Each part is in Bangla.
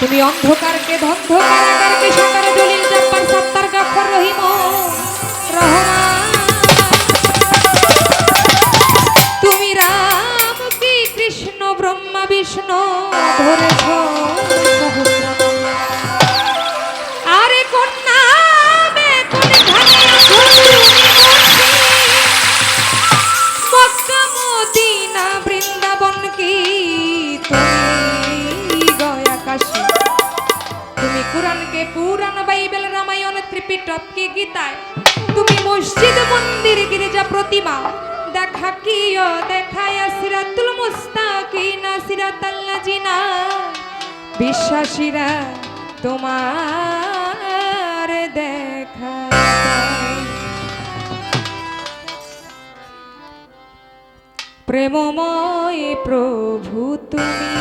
তুমি অন্ধকারকে ধন্ধ কারাগারকে সাকারে জব্বার সত্তার গাফর রহিম। তুমি রাম কি কৃষ্ণ, ব্রহ্মা, বিষ্ণু ধরে মা, দেখা কি দেখায় সিরাতুল মুস্তাকিনা সিরাতাল্লা জিনা বিশ্বাসীরা তোমার দেখা প্রেমময় প্রভু তুমি,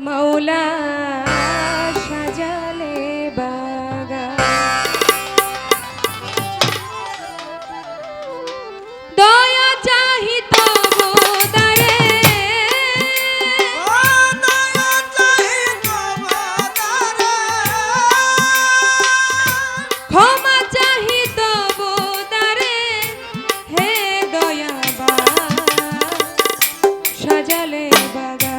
মৌলা lembra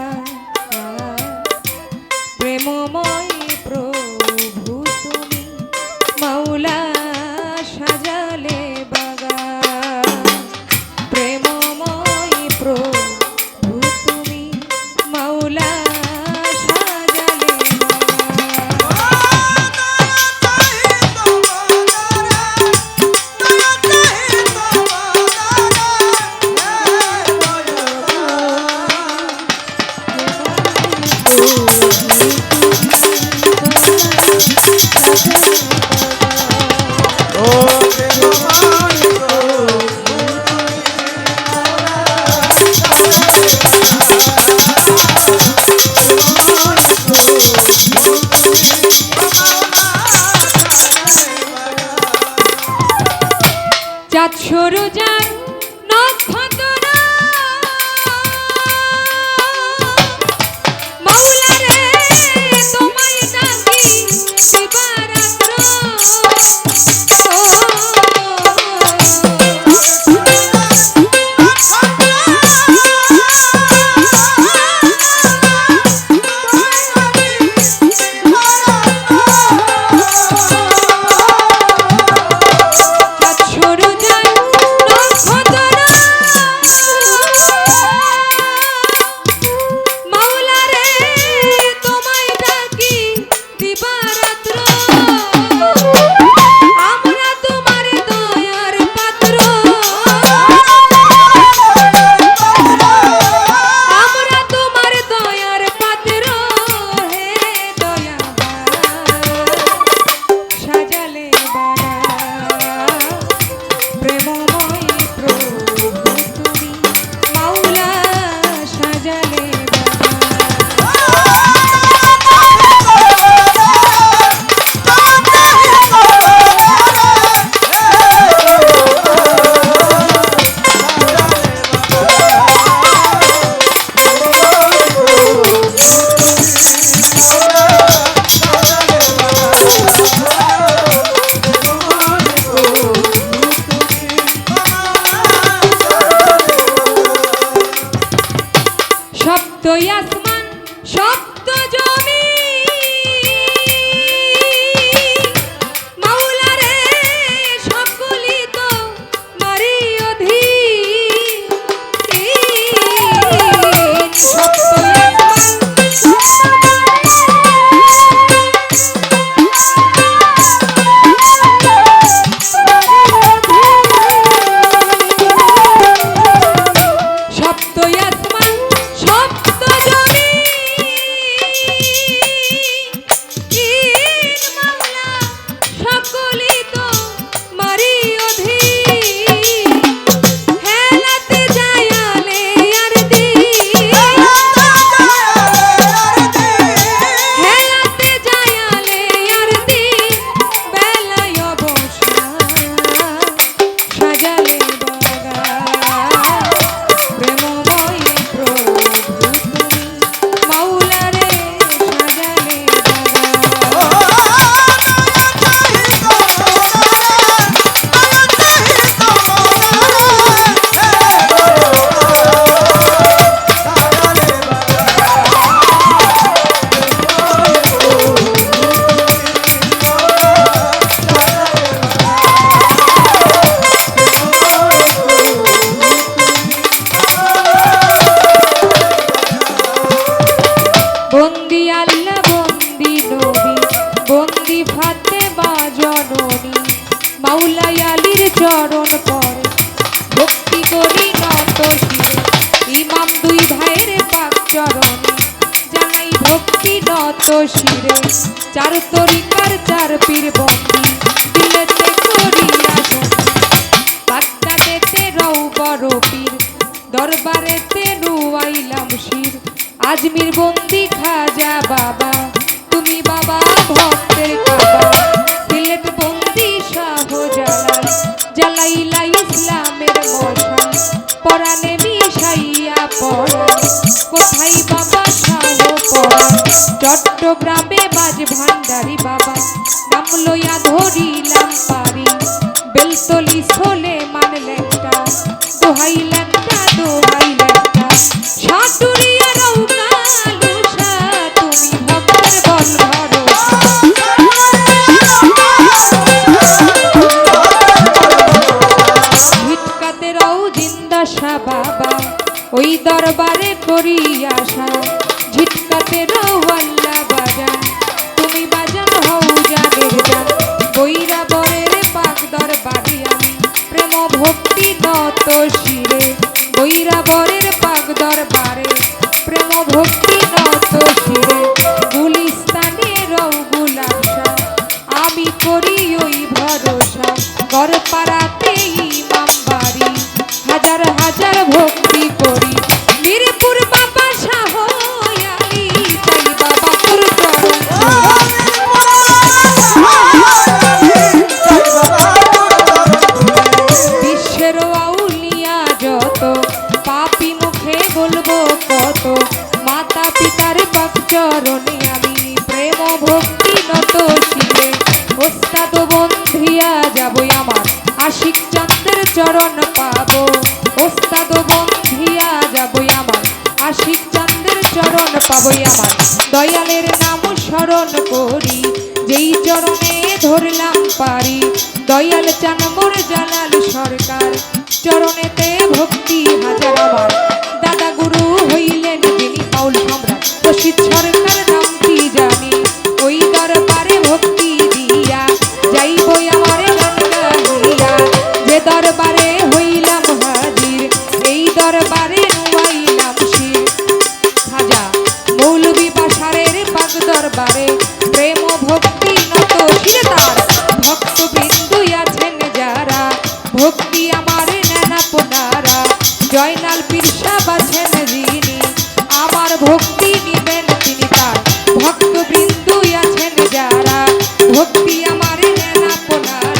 মা চরণ পরে। ভক্তি করি নত ইমাম দুই ভাইয়ের পাক চরণে। জানাই ভক্তি নত শিরে, চার চার পীর বন্দি। দিলেতে করিয়া বাদ্যাতেতে রৌ বড় পীর, দরবারেতে রুয়াইলাম শির। আজমির বন্দি খাজা বাবা, তুমি বাবা ভক্তের কাবা। জ্বালাইলা ইসলামের মশাল পরাণে মিশাইয়া পড়া। কোথায় বাবা শাহ পড়া? চট্টগ্রামে বাজ ভান্ডারি বাবা। নাম লইয়া ধরিলাম পারি। বেলতলি সোলে মানলেনটা দোহাই ওই দরবারে করি আশা। ঝিটকাতে রোহল্লা বাজা তুমি বাজান হও জানের যা বৈরা বরের পাক দরবারে আমি প্রেম ভক্তি দত শিরে। বৈরা বরের কত? মাতা পিতার প্রেম ভক্তি নত শিরে ওস্তাদ বন্ধিয়া যাবই আমার। আশিক চন্দ্রের চরণ পাবো। বন্ধিয়া আমার। আশিক চন্দ্রের চরণ পাবই আমার। দয়ালের নাম স্মরণ করি। যেই চরণে ধরলাম পারি। দয়াল চান মোর জালাল সরকার। চরণেতে ভক্তি হাজার আমার। volar.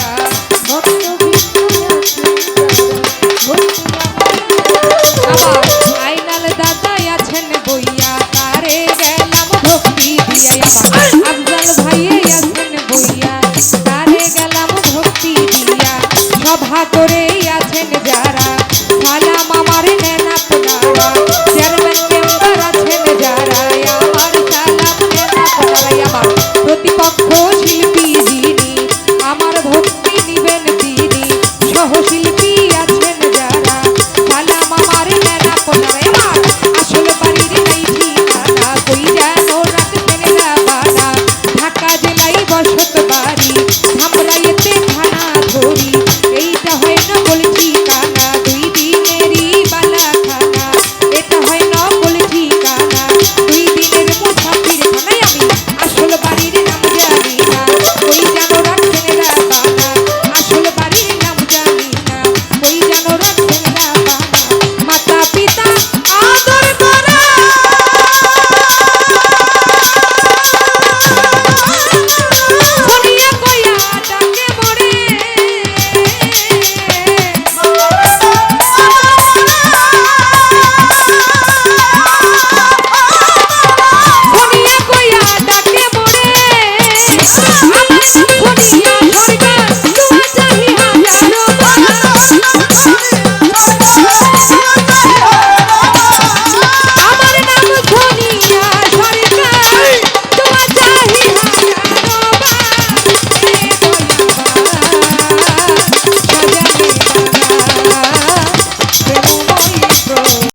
I'm